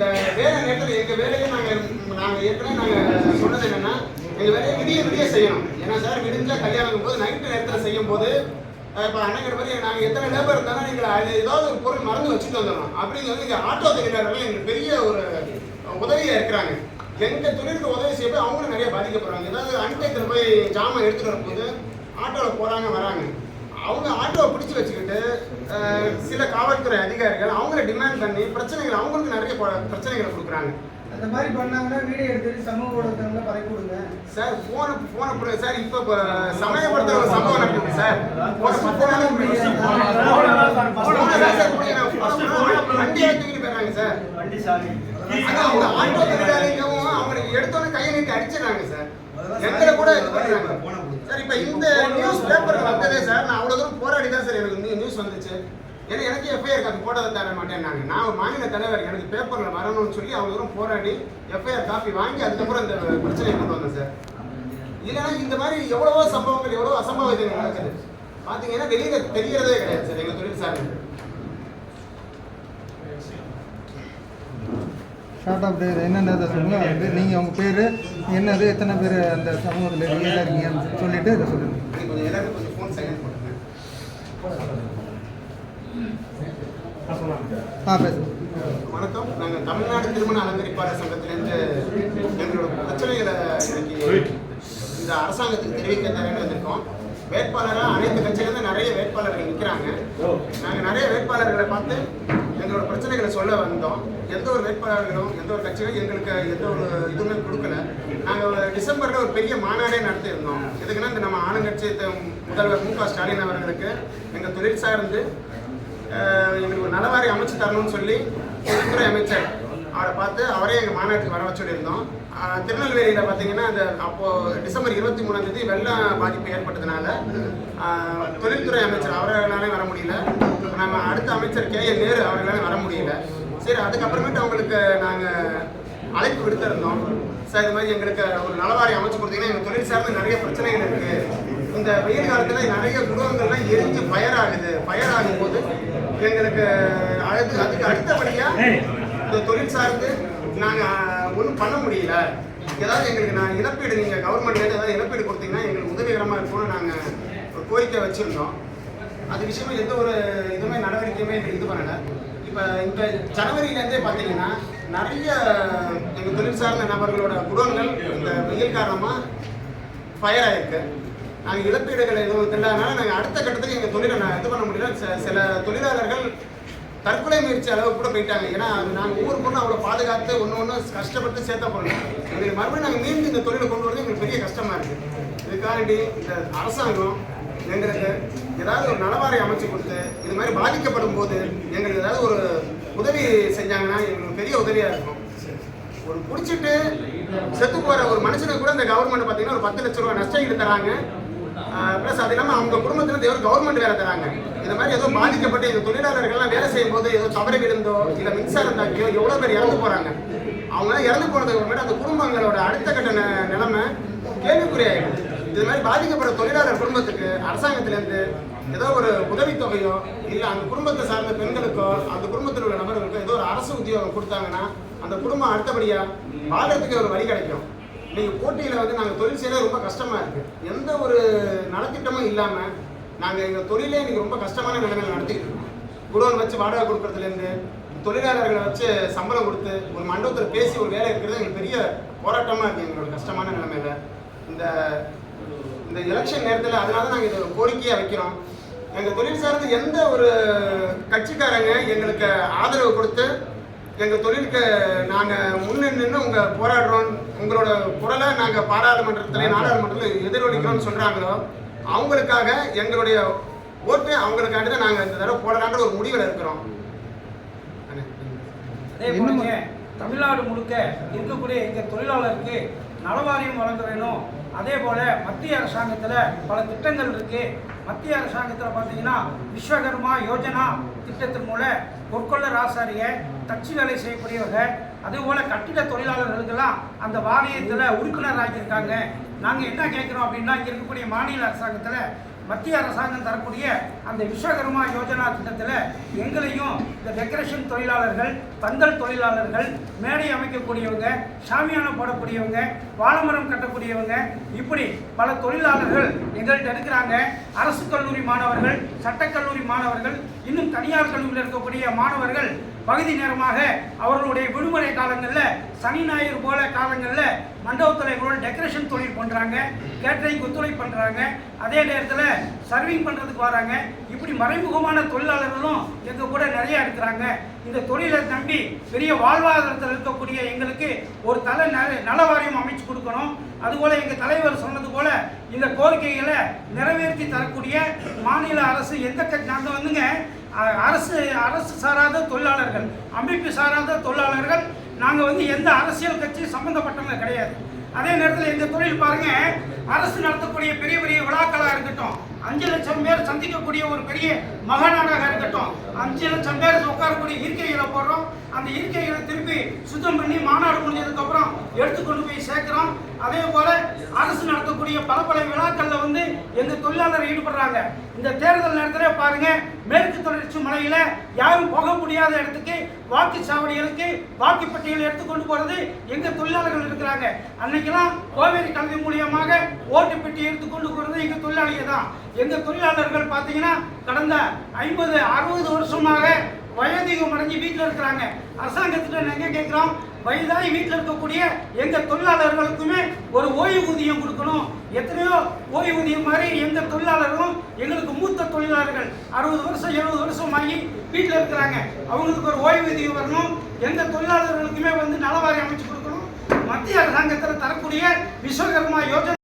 அந்த வேலை நேரத்தில் எங்கள் வேலையை நாங்கள் நாங்கள் ஏற்கனவே நாங்கள் சொன்னது என்னென்னா எங்கள் வேலையை விடிய விடிய செய்யணும். ஏன்னா சார் விடிஞ்சா கல்யாணம் போது நைட்டு நேரத்தில் செய்யும் போது இப்போ அண்ணங்கிற மாதிரி நாங்கள் எத்தனை லேபர் இருந்தாலும் நீங்கள் அது ஏதாவது ஒரு பொருள் மறந்து வச்சுட்டு வந்துடணும். அப்படிங்கிறது இங்கே ஆட்டோ தொழிலாளர்கள் எங்களுக்கு பெரிய ஒரு உதவியாக இருக்கிறாங்க. எங்கள் தொழிலுக்கு உதவி செய்ய போய் அவங்களும் நிறைய பாதிக்கப்படுறாங்க. ஏதாவது அன்டைத்தில் போய் ஜாமான் எடுத்துகிட்டு வரும்போது ஆட்டோவில் போகிறாங்க வராங்க. அவங்க ஆட்டோவை பிடிச்சி வச்சுக்கிட்டு சில காவல்துறை அதிகாரிகள் அவங்கள டிமாண்ட் பண்ணி பிரச்சனைகள் அவங்களுக்கு நிறைய பிரச்சனைகளை கொடுக்குறாங்க. அந்த மாதிரி பண்ணாங்கன்னா வீடியோ எடுத்துட்டு சமூக ஊடகத்துல பரப்பி விடுங்க. சார் போன போன போன சார் இப்போ சமயப்படுத்துற ஒரு சம்பவம் நடக்குது சார். போன பத்து நாளுக்கு முன்னாடி போன தான் சார் போய் நான் போன வண்டியை தூக்கிட்டு போயிடுறாங்க சார். அதான் அவங்க ஆட்டோ தொழிலாளிகவும் அவங்களுக்கு எடுத்தோன்னே கையை நீட்டி அடிச்சிடறாங்க சார். எங்களை கூட இது பண்றாங்க. சார் இப்போ இந்த நியூஸ் பேப்பர் வந்ததே சார் நான் அவ்வளோ தூரம் போராடி தான் சார் வந்துச்சு. ஏன்னா எனக்கு எஃப்ஐஆர் காப்பி போட்டதை தர மாட்டேன்னாங்க நான். ஒரு மாநில தலைவர் எனக்கு பேப்பரில் வரணும்னு சொல்லி அவ்வளோ தூரம் போராடி எஃப்ஐஆர் காப்பி வாங்கி அதுக்கப்புறம் இந்த பிரச்சனையை கொண்டு வந்தேன் சார். இல்லைன்னா இந்த மாதிரி எவ்வளவோ சம்பவங்கள் எவ்வளவோ அசம்பாவிதங்கள் நடக்குது. பார்த்தீங்கன்னா வெளியில தெரியறதே கிடையாது சார் எங்கள் தொழில் சார்ந்து ஷார்ட் ஆஃப் என்னென்னதை சொல்லுங்க? வந்து நீங்கள் உங்கள் பேர் என்னது எத்தனை பேர் அந்த சமூகத்தில் இருக்கீங்க இருக்கீங்கன்னு சொல்லிட்டு இதை சொல்லுங்கள் கொஞ்சம் எல்லாருக்கும் கொஞ்சம் ஃபோன் சைலண்ட் பண்ணுங்க. ஆ பேசுங்க வணக்கம். நாங்கள் தமிழ்நாடு திருமண அலங்கரிப்பாளர் சங்கத்திலிருந்து எங்களோட பிரச்சனைகளை இன்னைக்கு இந்த அரசாங்கத்துக்கு தெரிவிக்க தரேன்னு வந்திருக்கோம். வேட்பாளராக அனைத்து கட்சியிலேருந்து நிறைய வேட்பாளர்கள் நிற்கிறாங்க. நாங்கள் நிறைய வேட்பாளர்களை பார்த்து எங்களோட பிரச்சனைகளை சொல்ல வந்தோம். எந்த ஒரு வேட்பாளர்களும் எந்த ஒரு கட்சியும் எங்களுக்கு எந்த ஒரு இதுவுமே கொடுக்கல. நாங்கள் டிசம்பரில் ஒரு பெரிய மாநாடே நடத்தியிருந்தோம். எதுக்குன்னா இந்த நம்ம ஆளுங்கட்சி முதல்வர் மு க ஸ்டாலின் அவர்களுக்கு எங்கள் தொழில் சார்ந்து எங்களுக்கு ஒரு நலவாரி அமைச்சு தரணும்னு சொல்லி பொதுத்துறை அமைச்சர் அவரை பார்த்து அவரே எங்கள் மாநாட்டுக்கு வர வச்சு திருநெல்வேலியில் பார்த்தீங்கன்னா அந்த அப்போது டிசம்பர் இருபத்தி மூணாம் தேதி வெள்ளம் பாதிப்பு ஏற்பட்டதுனால தொழில்துறை அமைச்சர் அவர்களாலே வர முடியல. நம்ம அடுத்த அமைச்சர் கே என் நேரு அவர்களாலே வர முடியல. சரி அதுக்கப்புறமேட்டு அவங்களுக்கு நாங்கள் அழைப்பு விடுத்திருந்தோம். சார் இது மாதிரி எங்களுக்கு ஒரு நலவாரி அமைச்சு கொடுத்தீங்கன்னா எங்கள் தொழில் சார்ந்து நிறைய பிரச்சனைகள் இருக்குது இந்த வெயில் காலத்தில் நிறைய குடும்பங்கள்லாம் எரிஞ்சு பயராகுது. பயராகும் போது எங்களுக்கு அது அதுக்கு அடுத்தபடியாக இந்த தொழில் சார்ந்து நாங்கள் ஒன்றும் பண்ண முடியல. ஏதாவது எங்களுக்கு நான் இழப்பீடு நீங்கள் கவர்மெண்ட்லேருந்து ஏதாவது இழப்பீடு கொடுத்தீங்கன்னா எங்களுக்கு உதவிகரமாக இருக்கும்னு நாங்கள் ஒரு கோரிக்கை வச்சுருந்தோம். அது விஷயமா எந்த ஒரு இதுவுமே நடவடிக்கையுமே எங்களுக்கு இது பண்ணலை. இப்போ இந்த ஜனவரியிலேருந்தே பார்த்தீங்கன்னா நிறைய எங்கள் தொழில் சார்ந்த நபர்களோட குடோன்கள் இந்த வெயில் காரணமாக ஃபயர் ஆயிருக்கு. நாங்கள் இழப்பீடுகள் எதுவும் இல்லாதனால நாங்கள் அடுத்த கட்டத்துக்கு எங்கள் தொழிலை நான் இது பண்ண முடியல. ச- சில தொழிலாளர்கள் தற்கொலை முயற்சி அளவு கூட போயிட்டாங்க. ஏன்னா நாங்கள் ஊர் பொண்ணு அவ்வளோ பாதுகாத்து ஒன்று ஒன்று கஷ்டப்பட்டு சேர்த்த போனோம் எங்களுக்கு மறுபடியும் நாங்கள் மீண்டும் இந்த தொழிலை கொண்டு வரது எங்களுக்கு பெரிய கஷ்டமாக இருக்குது இதுக்காண்டி இந்த அரசாங்கம் எங்களுக்கு ஏதாவது ஒரு நலவாரி அமைச்சு கொடுத்து இது மாதிரி பாதிக்கப்படும் போது எங்களுக்கு ஏதாவது ஒரு உதவி செஞ்சாங்கன்னா எங்களுக்கு பெரிய உதவியாக இருக்கும். ஒரு பிடிச்சிட்டு செத்து போகிற ஒரு மனுஷனுக்கு கூட இந்த கவர்மெண்ட் பார்த்தீங்கன்னா ஒரு பத்து லட்ச ரூபா நஷ்டம் ஈடு தராங்க. ப்ளஸ் அது இல்லாமல் அவங்க குடும்பத்துல ஒரு கவர்மெண்ட் வேலை தராங்க. இந்த மாதிரி ஏதோ பாதிக்கப்பட்டு இந்த தொழிலாளர்கள்லாம் வேலை செய்யும் போது ஏதோ தவறு விழுந்தோ இல்லை மின்சாரம் தாக்கியோ எவ்வளோ பேர் இறந்து போறாங்க. அவங்களாம் இறந்து போனதுக்கு அப்புறமேட்டு அந்த குடும்பங்களோட அடுத்த கட்ட நிலைமை கேள்விக்குறியாயிடும். இது மாதிரி பாதிக்கப்பட்ட தொழிலாளர் குடும்பத்துக்கு அரசாங்கத்திலேருந்து ஏதோ ஒரு உதவித்தொகையோ இல்லை அந்த குடும்பத்தை சார்ந்த பெண்களுக்கோ அந்த குடும்பத்தில் உள்ள நபர்களுக்கோ ஏதோ ஒரு அரசு உத்தியோகம் கொடுத்தாங்கன்னா அந்த குடும்பம் அடுத்தபடியாக வாழ்றதுக்கு ஒரு வழி கிடைக்கும். நீங்க போட்டியில் வந்து நாங்கள் தொழில் செய்யறது ரொம்ப கஷ்டமாக இருக்குது எந்த ஒரு நலத்திட்டமும் இல்லாமல் நாங்கள் எங்கள் தொழிலே இன்றைக்கி ரொம்ப கஷ்டமான நிலைமையில நடத்திக்கிட்டு இருக்கோம். குடோன் வச்சு வாடகை கொடுக்குறதுலேருந்து தொழிலாளர்களை வச்சு சம்பளம் கொடுத்து ஒரு மண்டபத்தில் பேசி ஒரு வேலை இருக்கிறது எங்களுக்கு பெரிய போராட்டமாக இருக்குது எங்களோட கஷ்டமான நிலைமையில். இந்த இந்த எலெக்ஷன் நேரத்தில் அதனால தான் நாங்கள் இதை கோரிக்கையாக வைக்கிறோம். எங்கள் தொழில் சார்ந்து எந்த ஒரு கட்சிக்காரங்க எங்களுக்கு ஆதரவு கொடுத்து எங்கள் தொழிலுக்கு நாங்கள் முன்னின்று உங்கள் போராடுறோம் உங்களோட குரலை நாங்கள் பாராளுமன்றத்தில் நாடாளுமன்றத்தில் எதிரொலிக்கிறோம்னு சொல்கிறாங்களோ அவங்களுக்காக எங்களுடைய ஓட்டு அவங்களுக்காண்டி தான் நாங்கள் இந்த தடவை போடலான்ற ஒரு முடிவில் இருக்கிறோம். தமிழ்நாடு முழுக்க இருக்கக்கூடிய எங்க தொழிலாளருக்கு நலவாரியம் வழங்க வேணும். அதே போல மத்திய அரசாங்கத்தில் பல திட்டங்கள் இருக்கு. மத்திய அரசாங்கத்தில் பார்த்தீங்கன்னா விஸ்வகர்மா யோஜனா திட்டத்தின் மூலம் பொற்கொள்ள ராசாரிய தச்சு வேலை செய்யக்கூடியவங்க அதே போல் கட்டிட தொழிலாளர்களுக்கெல்லாம் அந்த வாரியத்தில் உறுப்பினராகியிருக்காங்க நாங்கள் என்ன கேட்குறோம் அப்படின்னா இங்கே இருக்கக்கூடிய மாநில அரசாங்கத்தில் மத்திய அரசாங்கம் தரக்கூடிய அந்த விஸ்வகர்மா யோஜனா திட்டத்தில் எங்களையும் இந்த டெக்கரேஷன் தொழிலாளர்கள் பந்தல் தொழிலாளர்கள் மேடை அமைக்கக்கூடியவங்க சாமியானம் போடக்கூடியவங்க வாழைமரம் கட்டக்கூடியவங்க இப்படி பல தொழிலாளர்கள் எங்கள்கிட்ட இருக்கிறாங்க. அரசு கல்லூரி மாணவர்கள் சட்டக்கல்லூரி மாணவர்கள் இன்னும் தனியார் கல்லூரியில் இருக்கக்கூடிய மாணவர்கள் பகுதி நேரமாக அவர்களுடைய விடுமுறை காலங்களில் சனி ஞாயிறு போல காலங்களில் மண்டபத்தில் எங்களோட டெக்கரேஷன் தொழில் பண்ணுறாங்க கேட்டரிங் ஒத்துழைப்பு பண்ணுறாங்க அதே நேரத்தில் சர்விங் பண்ணுறதுக்கு வராங்க. இப்படி மறைமுகமான தொழிலாளர்களும் எங்கள் கூட நிறையா இருக்கிறாங்க. இந்த தொழிலை நம்பி பெரிய வாழ்வாதாரத்தில் இருக்கக்கூடிய எங்களுக்கு ஒரு தலை நல நல வாரியம் அமைச்சு கொடுக்கணும். அதுபோல் எங்கள் தலைவர் சொன்னது போல் இந்த கோரிக்கைகளை நிறைவேற்றி தரக்கூடிய மாநில அரசு எந்த நாங்கள் வந்துங்க அரசு அரசு சாராத தொழிலாளர்கள் அமைப்பு சாராத தொழிலாளர்கள் நாங்கள் வந்து எந்த அரசியல் கட்சி சம்மந்தப்பட்டவங்க கிடையாது. அதே நேரத்தில் இந்த தொழில் பாருங்க அரசு நடத்தக்கூடிய பெரிய பெரிய விழாக்களாக இருக்கட்டும் அஞ்சு லட்சம் பேர் சந்திக்கக்கூடிய ஒரு பெரிய மகாநாடாக இருக்கட்டும் அஞ்சு லட்சம் பேர் உட்காரக்கூடிய இருக்கைகளை போடுறோம். அந்த இருக்கைகளை திருப்பி சுத்தம் பண்ணி மாநாடு முடிஞ்சதுக்கு அப்புறம் எடுத்து கொண்டு போய் சேர்க்கிறோம். அதே போல அரசு நடத்தக்கூடிய பல பல விழாக்கள்ல வந்து எங்க தொழிலாளர் ஈடுபடுறாங்க. இந்த தேர்தல் நேரத்தில் பாருங்க மேற்கு தொடர்ச்சி மலையில யாரும் போக முடியாத இடத்துக்கு வாக்குச்சாவடிகளுக்கு வாக்குப்பட்டியல் எடுத்து கொண்டு போறது எங்க தொழிலாளர்கள் இருக்கிறாங்க. அன்னைக்கெல்லாம் கோவேரி கல்வி மூலியமாக ஓட்டு பெட்டி எடுத்து கொண்டு போறது எங்க தொழிலாளிகள் தான். எங்க தொழிலாளர்கள் பார்த்தீங்கன்னா கடந்த ஐம்பது அறுபது வருஷமாக வயதிகம் அடைஞ்சு வீட்டில் இருக்கிறாங்க. அரசாங்கத்திட்ட நாங்க கேட்குறோம் வயதாகி வீட்டில் இருக்கக்கூடிய எங்க தொழிலாளர்களுக்குமே ஒரு ஓய்வூதியம் கொடுக்கணும். எத்தனையோ ஓய்வூதியம் மாதிரி எந்த தொழிலாளர்களும் எங்களுக்கு மூத்த தொழிலாளர்கள் அறுபது வருஷம் எழுபது வருஷம் ஆகி வீட்டில் இருக்கிறாங்க. அவங்களுக்கு ஒரு ஓய்வூதியம் வரணும். எந்த தொழிலாளர்களுக்குமே வந்து நலவாரி அமைச்சு கொடுக்கணும். மத்திய அரசாங்கத்தில் தரக்கூடிய விஸ்வகர்மா யோஜனை